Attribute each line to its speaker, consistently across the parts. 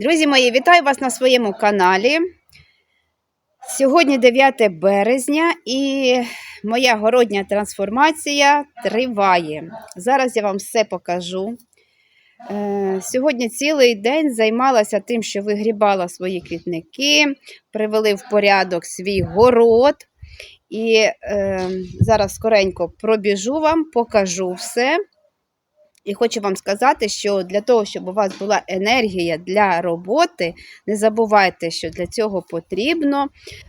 Speaker 1: Друзі мої, вітаю вас на своєму каналі. Сьогодні 9 березня і моя городня трансформація триває. Зараз я вам все покажу. Е, Сьогодні цілий день займалася тим, що вигрібала свої квітники, привели в порядок свій город. І е, зараз скоренько пробіжу вам, покажу все. І хочу вам сказати, що для того, щоб у вас була енергія для роботи, не забувайте, що для цього потрібно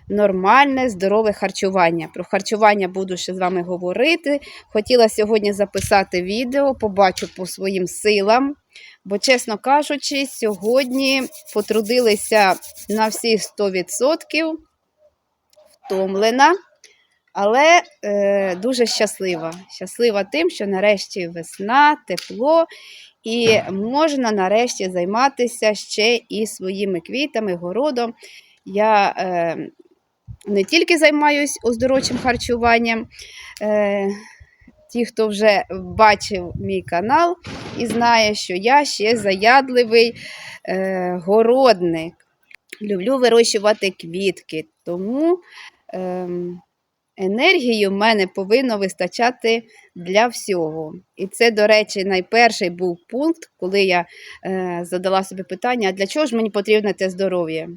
Speaker 1: нормальне, здорове харчування. Про харчування буду ще з вами говорити. Хотіла сьогодні записати відео, побачу по своїм силам. Бо, чесно кажучи, сьогодні потрудилися на всі 100%, втомлена. Але е, дуже щаслива. Щаслива тим, що нарешті весна, тепло, і можна нарешті займатися ще і своїми квітами, городом. Я е, не тільки займаюся оздоровчим харчуванням. Е, Ті, хто вже бачив мій канал і знає, що я ще заядливий е, городник. Люблю вирощувати квітки, тому. Е, енергії в мене повинно вистачати для всього. І це, до речі, найперший був пункт, коли я е, задала собі питання, а для чого ж мені потрібно те здоров'я?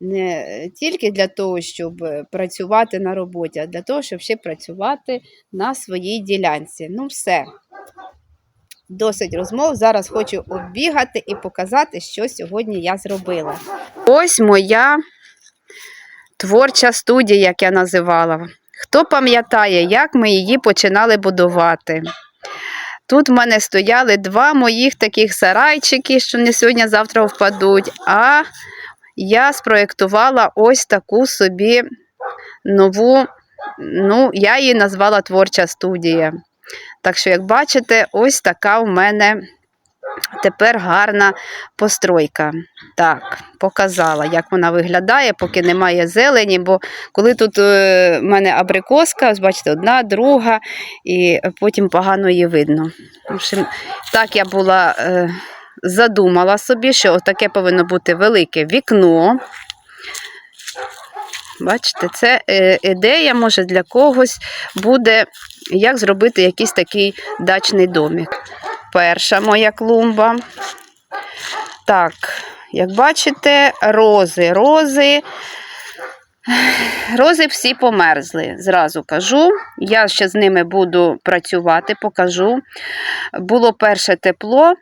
Speaker 1: Не тільки для того, щоб працювати на роботі, а для того, щоб ще працювати на своїй ділянці. Ну, все. Досить розмов. Зараз хочу оббігати і показати, що сьогодні я зробила. Ось моя творча студія, як я називала. Хто пам'ятає, як ми її починали будувати? Тут в мене стояли два моїх таких сарайчики, що не сьогодні-завтра впадуть. А я спроєктувала ось таку собі нову, ну, я її назвала творча студія. Так що, як бачите, ось така в мене Тепер гарна постройка. Так, показала, як вона виглядає, поки немає зелені, бо коли тут е, в мене абрикоска, бачите, одна, друга, і потім погано її видно. Так я була е, задумала собі, що таке повинно бути велике вікно. Бачите, це е, ідея, може, для когось буде, як зробити якийсь такий дачний домик перша моя клумба. Так, як бачите, рози, рози. Рози всі померзли, зразу кажу. Я ще з ними буду працювати, покажу. Було перше тепло,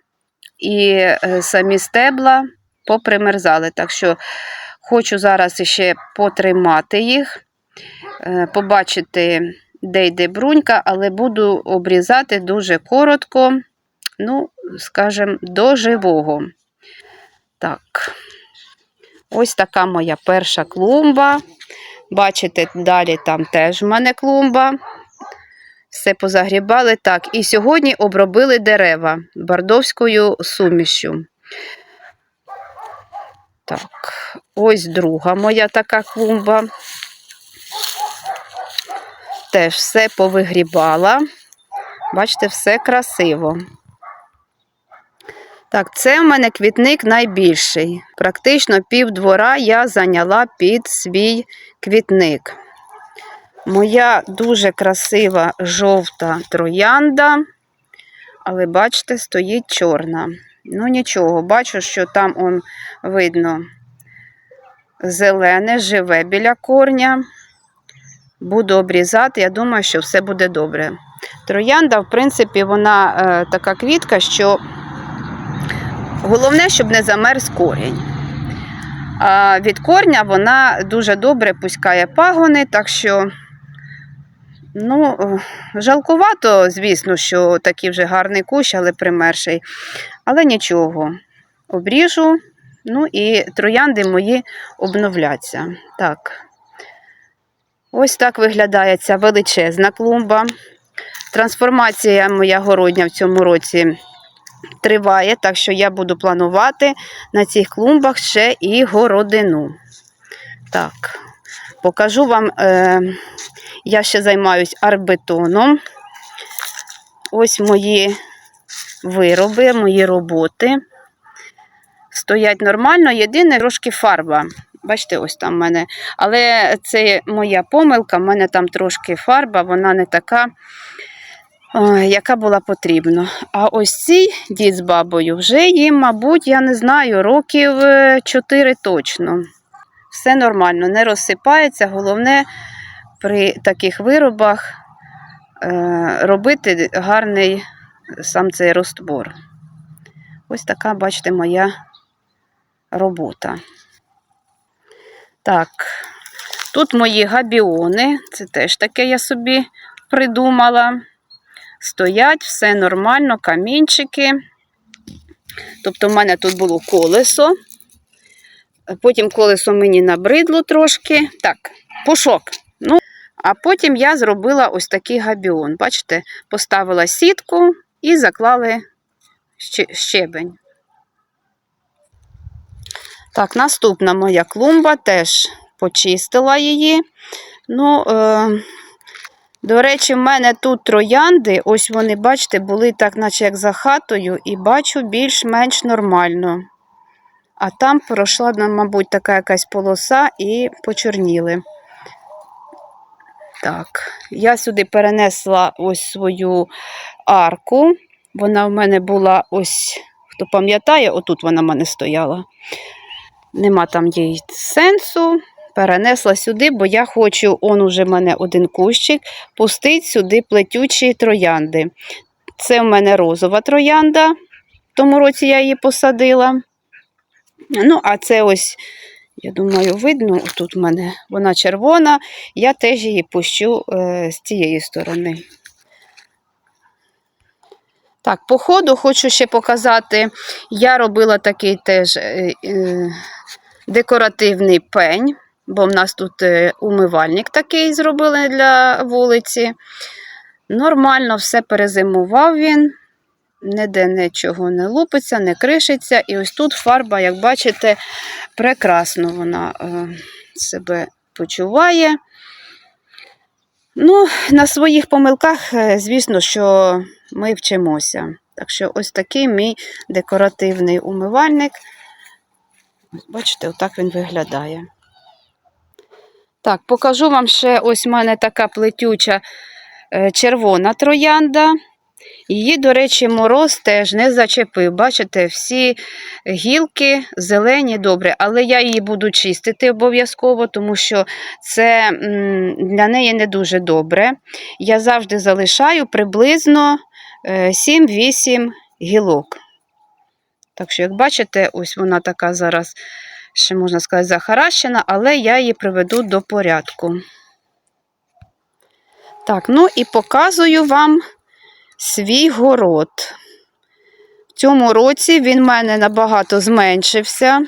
Speaker 1: і е, самі стебла попримерзали. Так що хочу зараз ще потримати їх, е, побачити, де йде брунька, але буду обрізати дуже коротко ну, скажімо, до живого. Так, ось така моя перша клумба. Бачите, далі там теж в мене клумба. Все позагрібали. Так, і сьогодні обробили дерева бардовською сумішю. Так, ось друга моя така клумба. Теж все повигрібала. Бачите, все красиво. Так, це в мене квітник найбільший. Практично пів двора я зайняла під свій квітник. Моя дуже красива жовта троянда, але, бачите, стоїть чорна. Ну, нічого, бачу, що там он видно зелене, живе біля корня. Буду обрізати, я думаю, що все буде добре. Троянда, в принципі, вона е, така квітка, що Головне, щоб не замерз корінь. А від корня вона дуже добре пускає пагони, так що, ну, жалкувато, звісно, що такий вже гарний кущ, але примерший. Але нічого, обріжу, ну і троянди мої обновляться. Так. Ось так виглядає ця величезна клумба. Трансформація моя городня в цьому році триває, так що я буду планувати на цих клумбах ще і городину. Так, покажу вам, е, я ще займаюся арбетоном. Ось мої вироби, мої роботи. стоять нормально, єдине трошки фарба. Бачите, ось там в мене. Але це моя помилка, в мене там трошки фарба, вона не така, яка була потрібна. А ось ці дід з бабою вже їм, мабуть, я не знаю, років 4 точно. Все нормально, не розсипається. Головне при таких виробах е, робити гарний сам цей розтвор. Ось така, бачите, моя робота. Так, тут мої габіони, це теж таке я собі придумала. Стоять, все нормально, камінчики. Тобто, в мене тут було колесо. Потім колесо мені набридло трошки. Так, пушок. Ну, а потім я зробила ось такий габіон. Бачите, поставила сітку і заклали щебень. Так, наступна моя клумба теж почистила її. Ну, е, до речі, в мене тут троянди, ось вони, бачите, були так, наче як за хатою, і бачу більш-менш нормально. А там пройшла, мабуть, така якась полоса і почорніли. Так, я сюди перенесла ось свою арку. Вона в мене була ось, хто пам'ятає, отут вона в мене стояла. Нема там їй сенсу. Перенесла сюди, бо я хочу, он уже в мене один кущик, пустити сюди плетючі троянди. Це в мене розова троянда. В тому році я її посадила. Ну, а це ось, я думаю, видно, тут в мене вона червона. Я теж її пущу е, з цієї сторони. Так, по ходу хочу ще показати, я робила такий теж е, е, декоративний пень, бо в нас тут е, умивальник такий зробили для вулиці. Нормально все перезимував він, ніде нічого не лупиться, не кришиться. І ось тут фарба, як бачите, прекрасно вона е, себе почуває. Ну, на своїх помилках, е, звісно, що ми вчимося. Так що ось такий мій декоративний умивальник. Бачите, отак він виглядає. Так, покажу вам ще ось в мене така плетюча е, червона троянда. Її, до речі, мороз теж не зачепив. Бачите, всі гілки зелені, добре, але я її буду чистити обов'язково, тому що це для неї не дуже добре. Я завжди залишаю приблизно е, 7-8 гілок. Так що, як бачите, ось вона така зараз, ще можна сказати, захаращена, але я її приведу до порядку. Так, ну і показую вам свій город. В цьому році він в мене набагато зменшився.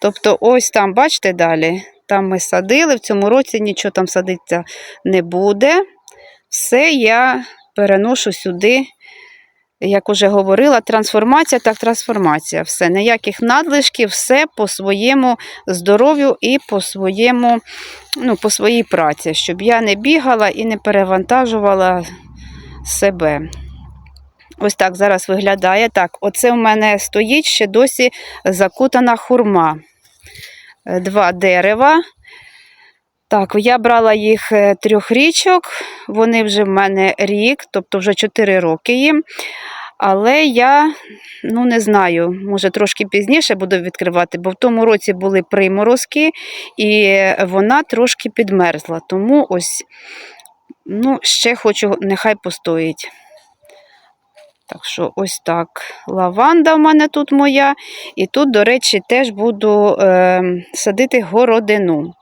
Speaker 1: Тобто, ось там, бачите, далі, там ми садили, в цьому році нічого там садиться не буде. Все я переношу сюди, як уже говорила, трансформація так трансформація. Все, ніяких надлишків, все по своєму здоров'ю і по своєму, ну, по своїй праці, щоб я не бігала і не перевантажувала себе. Ось так зараз виглядає. Так, оце в мене стоїть ще досі закутана хурма. Е, Два дерева. Так, я брала їх е, трьох річок, вони вже в мене рік, тобто вже 4 роки їм. Але я ну не знаю, може трошки пізніше буду відкривати, бо в тому році були приморозки, і вона трошки підмерзла. Тому ось ну, ще хочу, нехай постоїть. Так що ось так. Лаванда в мене тут моя. І тут, до речі, теж буду е, садити городину.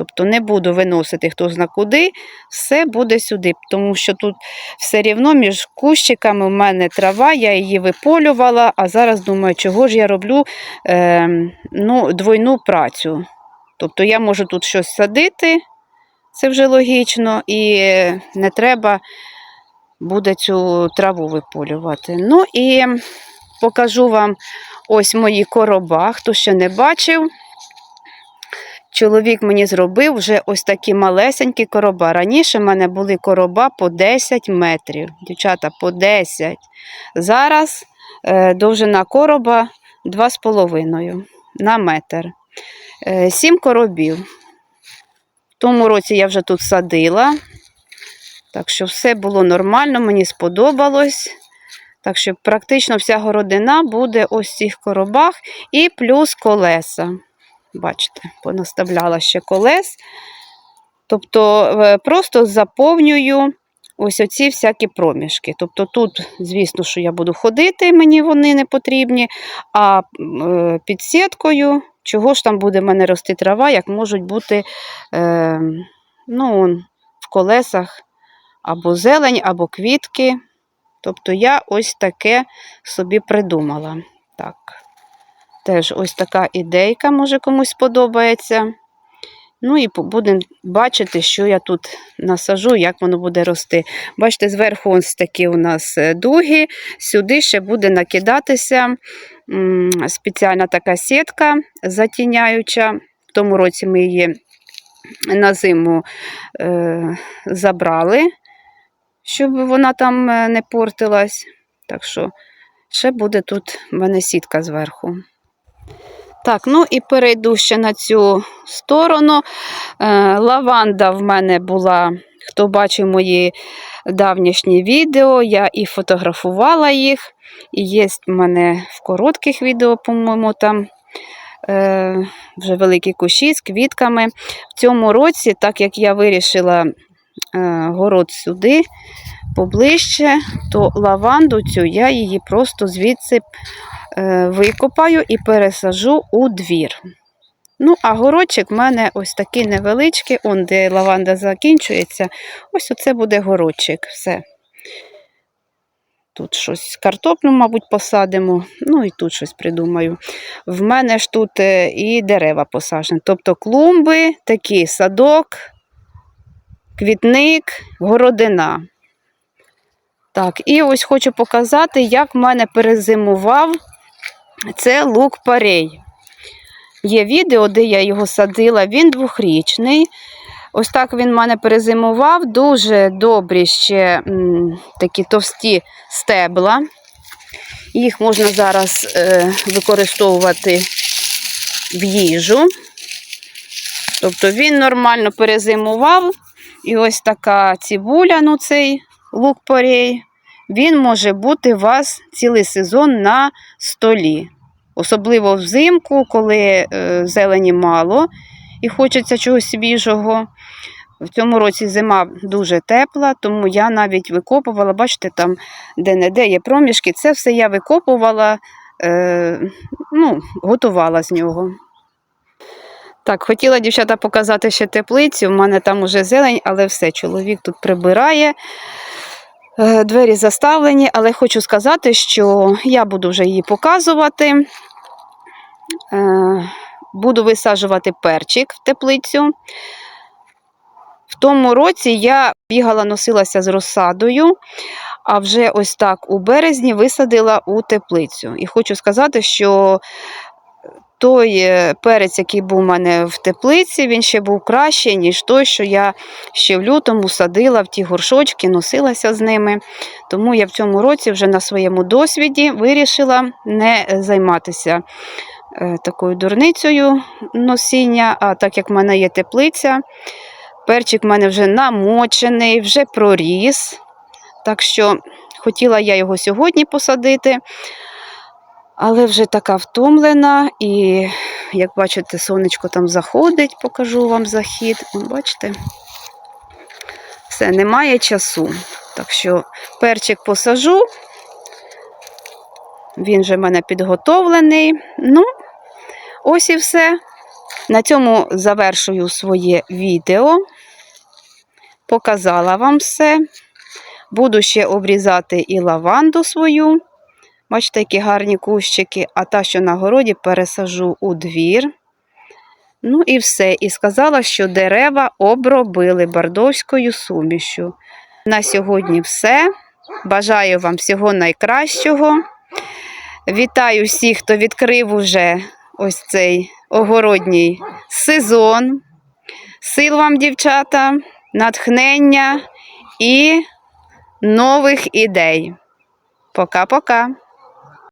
Speaker 1: Тобто не буду виносити хто зна куди, все буде сюди. Тому що тут все рівно між кущиками в мене трава, я її виполювала, а зараз думаю, чого ж я роблю е, ну, двойну працю. Тобто я можу тут щось садити, це вже логічно, і не треба буде цю траву виполювати. Ну і покажу вам ось мої короба, хто ще не бачив. Чоловік мені зробив вже ось такі малесенькі короба. Раніше в мене були короба по 10 метрів. Дівчата, по 10. Зараз е, довжина короба 2,5 на метр. Е, Сім коробів. В тому році я вже тут садила. Так що все було нормально, мені сподобалось. Так що практично вся городина буде ось в цих коробах і плюс колеса. Бачите, понаставляла ще колес. Тобто е, просто заповнюю ось оці всякі проміжки. Тобто тут, звісно, що я буду ходити, мені вони не потрібні, а е, під сіткою, чого ж там буде в мене рости трава, як можуть бути е, ну, в колесах або зелень, або квітки. Тобто я ось таке собі придумала. Так. Теж ось така ідейка, може комусь сподобається. Ну і будемо бачити, що я тут насажу, як воно буде рости. Бачите, зверху ось такі у нас е, дуги, сюди ще буде накидатися спеціальна така сітка затіняюча. В тому році ми її на зиму е, забрали, щоб вона там е, не портилась. Так що ще буде тут в мене сітка зверху. Так, ну і перейду ще на цю сторону. Е, лаванда в мене була, хто бачив мої давнішні відео, я і фотографувала їх. І є в мене в коротких відео, по-моєму, там е, вже великі кущі з квітками. В цьому році, так як я вирішила е, город сюди поближче, то лаванду цю я її просто звідси викопаю і пересажу у двір. Ну, а городчик в мене ось такий невеличкий, он де лаванда закінчується. Ось оце буде городчик. Все. Тут щось картоплю, мабуть, посадимо, ну і тут щось придумаю. В мене ж тут е, і дерева посаджені. Тобто клумби, такий садок, квітник, городина. Так, і ось хочу показати, як в мене перезимував це лук парей. Є відео, де я його садила, він двохрічний. Ось так він в мене перезимував. Дуже добрі ще м, такі товсті стебла. Їх можна зараз е, використовувати в їжу. Тобто він нормально перезимував. І ось така цибуля, ну цей лук порей, він може бути у вас цілий сезон на столі. Особливо взимку, коли е, зелені мало і хочеться чогось свіжого. В цьому році зима дуже тепла, тому я навіть викопувала, бачите, там де-не-де є проміжки. Це все я викопувала, е, ну, готувала з нього. Так, хотіла дівчата показати ще теплицю. У мене там уже зелень, але все, чоловік тут прибирає. Е, Двері заставлені, але хочу сказати, що я буду вже її показувати. Е, Буду висаджувати перчик в теплицю. В тому році я бігала, носилася з розсадою, а вже ось так у березні висадила у теплицю. І хочу сказати, що той е, перець, який був у мене в теплиці, він ще був кращий, ніж той, що я ще в лютому садила в ті горшочки, носилася з ними. Тому я в цьому році вже на своєму досвіді вирішила не займатися е, такою дурницею носіння, а так як в мене є теплиця, перчик в мене вже намочений, вже проріс. Так що хотіла я його сьогодні посадити. Але вже така втомлена, і як бачите, сонечко там заходить, покажу вам захід. Бачите? Все, немає часу. Так що перчик посажу. Він вже в мене підготовлений. Ну, ось і все. На цьому завершую своє відео. Показала вам все. Буду ще обрізати і лаванду свою. Бачите, які гарні кущики, а та, що на городі, пересажу у двір. Ну і все. І сказала, що дерева обробили бардовською сумішю. На сьогодні все. Бажаю вам всього найкращого. Вітаю всіх, хто відкрив уже ось цей огородній сезон. Сил вам, дівчата, натхнення і нових ідей. Пока-пока.